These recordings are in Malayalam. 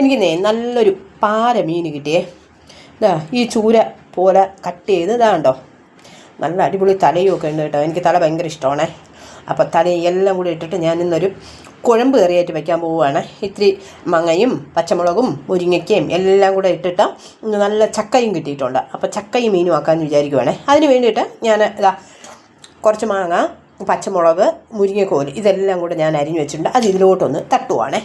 എനിക്ക് നല്ലൊരു പാര മീൻ കിട്ടിയേ. ഇതാ ഈ ചൂര പോലെ കട്ട് ചെയ്ത് ഇതാ കണ്ടോ. നല്ല അടിപൊളി തലയും ഒക്കെ ഉണ്ട് കേട്ടോ. എനിക്ക് തല ഭയങ്കര ഇഷ്ടമാണേ. അപ്പോൾ തലയും എല്ലാം കൂടി ഇട്ടിട്ട് ഞാൻ ഇന്നൊരു കുഴമ്പ് കറിയായിട്ട് വയ്ക്കാൻ പോവുകയാണ്. ഇത്തിരി മങ്ങയും പച്ചമുളകും മുരിങ്ങയ്ക്കയും എല്ലാം കൂടെ ഇട്ടിട്ട് നല്ല ചക്കയും കിട്ടിയിട്ടുണ്ട്. അപ്പോൾ ചക്കയും മീനും ആക്കാമെന്ന് വിചാരിക്കുവാണേ. അതിന് വേണ്ടിയിട്ട് ഞാൻ ഇതാ കുറച്ച് മാങ്ങ പച്ചമുളക് മുരിങ്ങക്കോൽ ഇതെല്ലാം കൂടെ ഞാൻ അരിഞ്ഞു വെച്ചിട്ടുണ്ട്. അത് ഇതിലോട്ടൊന്ന് തട്ടുവാണേ.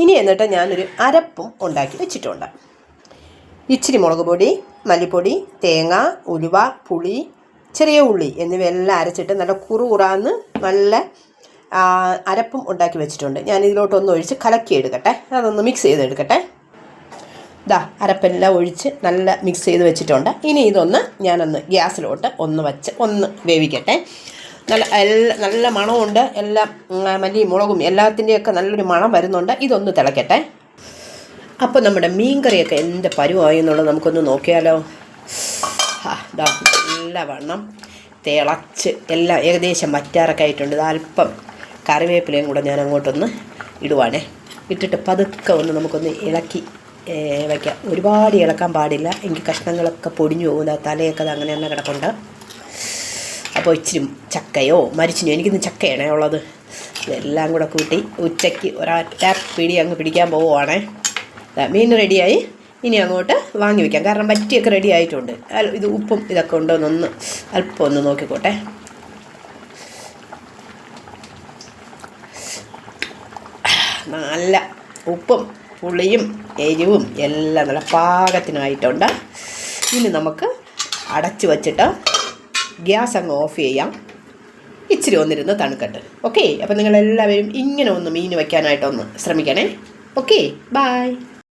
ഇനി എന്നിട്ട് ഞാനൊരു അരപ്പും ഉണ്ടാക്കി വെച്ചിട്ടുണ്ട്. ഇച്ചിരി മുളക് പൊടി മല്ലിപ്പൊടി തേങ്ങ ഉലുവ പുളി ചെറിയ ഉള്ളി എന്നിവയെല്ലാം അരച്ചിട്ട് നല്ല കുറുകുറാന്ന് നല്ല അരപ്പും ഉണ്ടാക്കി വെച്ചിട്ടുണ്ട്. ഞാൻ ഇതിലോട്ടൊന്ന് ഒഴിച്ച് കലക്കി എടുക്കട്ടെ അതൊന്ന് മിക്സ് ചെയ്തെടുക്കട്ടെ. ദാ അരപ്പെല്ലാം ഒഴിച്ച് നല്ല മിക്സ് ചെയ്ത് വെച്ചിട്ടുണ്ട്. ഇനി ഇതൊന്ന് ഞാനൊന്ന് ഗ്യാസിലോട്ട് ഒന്ന് വച്ച് ഒന്ന് വേവിക്കട്ടെ. നല്ല എല്ലാ നല്ല മണമുണ്ട് എല്ലാം മല്ലി മുളകും എല്ലാത്തിന്റെയൊക്കെ നല്ലൊരു മണം വരുന്നുണ്ട്. ഇതൊന്ന് തിളക്കട്ടെ. അപ്പോൾ നമ്മുടെ മീൻകറിയൊക്കെ എന്ത് പരുവായി എന്നുള്ളത് നമുക്കൊന്ന് നോക്കിയാലോ. ആ, നല്ല വണ്ണം തിളച്ച് എല്ലാം ഏകദേശം വറ്റാറൊക്കെ ആയിട്ടുണ്ട്. ഇത് അല്പം കറിവേപ്പിലയും കൂടെ ഞാൻ അങ്ങോട്ടൊന്ന് ഇടുവാണേ. ഇട്ടിട്ട് പതുക്കെ ഒന്ന് നമുക്കൊന്ന് ഇളക്കി വയ്ക്കാം. ഒരുപാട് ഇളക്കാൻ പാടില്ല. എനിക്ക് കഷ്ണങ്ങളൊക്കെ പൊടിഞ്ഞു പോകുന്ന തലയൊക്കെ അത് അങ്ങനെ തന്നെ കിടപ്പുണ്ട്. അപ്പോൾ ഇച്ചിരി ചക്കയോ മരിച്ചിനോ? എനിക്കിന്ന് ചക്കയാണേ ഉള്ളത്. ഇതെല്ലാം കൂടെ കൂട്ടി ഉച്ചയ്ക്ക് ഒരൊറ്റ പിടി അങ്ങ് പിടിക്കാൻ പോവുകയാണേ മീൻ റെഡിയായി. ഇനി അങ്ങോട്ട് വാങ്ങി വയ്ക്കാം കാരണം പറ്റിയൊക്കെ റെഡി ആയിട്ടുണ്ട്. ഇത് ഉപ്പും ഇതൊക്കെ ഉണ്ടോ എന്നൊന്ന് അല്പം ഒന്ന് നോക്കിക്കോട്ടെ. നല്ല ഉപ്പും പുളിയും എരിവും എല്ലാം നല്ല പാകത്തിനായിട്ടുണ്ട്. ഇനി നമുക്ക് അടച്ചു വച്ചിട്ട് ഗ്യാസ് അങ്ങ് ഓഫ് ചെയ്യാം. ഇച്ചിരി ഒന്നിരുന്ന് തണുക്കട്ടെ. ഓക്കെ അപ്പോൾ നിങ്ങളെല്ലാവരും ഇങ്ങനെ ഒന്ന് മീൻ വയ്ക്കാനായിട്ടൊന്ന് ശ്രമിക്കണേ. Okay bye